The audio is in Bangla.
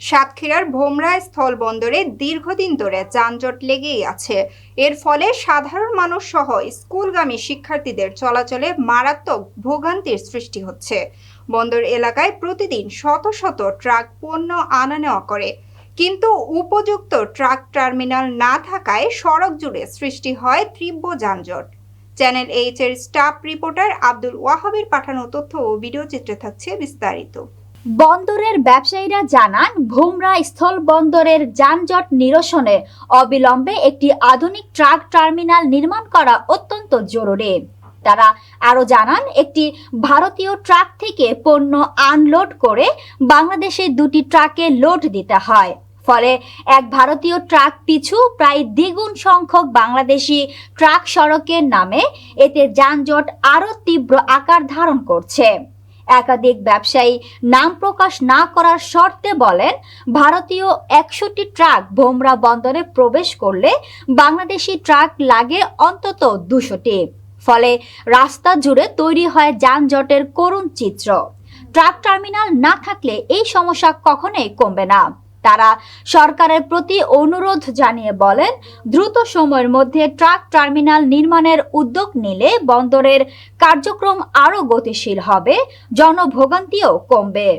সাতক্ষীরার ভোমরা স্থল বন্দরে দীর্ঘদিন ধরে যানজট লেগেই আছে। এর ফলে সাধারণ মানুষ সহ স্কুলগামী শিক্ষার্থীদের চলাচলে মারাত্মক ভোগান্তির সৃষ্টি হচ্ছে। বন্দর এলাকায় প্রতিদিন শত শত ট্রাক পণ্য আনা নেওয়া করে। কিন্তু উপযুক্ত ট্রাক টার্মিনাল না থাকায় সড়ক জুড়ে সৃষ্টি হয় তীব্র যানজট। চ্যানেল এইচ এর স্টাফ রিপোর্টার আব্দুল ওয়াহাবের পাঠানো তথ্য ও ভিডিও চিত্রে থাকছে বিস্তারিত। বন্দরের ব্যবসায়ীরা জানান, ভুমরা স্থল বন্দরের যানজট নিরসনে অবিলম্বে একটি আধুনিক ট্রাক টার্মিনাল নির্মাণ করা অত্যন্ত জরুরি। তারা আরও জানান, একটি ভারতীয় ট্রাক থেকে পণ্য আনলোড করে বাংলাদেশে দুটি ট্রাকে লোড দিতে হয়। ফলে এক ভারতীয় ট্রাক পিছু প্রায় দ্বিগুণ সংখ্যক বাংলাদেশি ট্রাক সড়কের নামে এতে যানজট আরও তীব্র আকার ধারণ করছে। একাধিক ব্যবসায়ী নাম প্রকাশ না করার শর্তে বলেন, ভারতীয় একশোটি ট্রাক ভোমরা বন্দরে প্রবেশ করলে বাংলাদেশি ট্রাক লাগে অন্তত দুশোটি। ফলে রাস্তা জুড়ে তৈরি হয় যানজটের করুণ চিত্র। ট্রাক টার্মিনাল না থাকলে এই সমস্যা কখনোই কমবে না। তারা সরকারের প্রতি অনুরোধ জানিয়ে বলেন, দ্রুত সময়ের মধ্যে ট্রাক টার্মিনাল নির্মাণের উদ্যোগ নিলে বন্দরের কার্যক্রম আরও গতিশীল হবে, জনভোগান্তিও কমবে।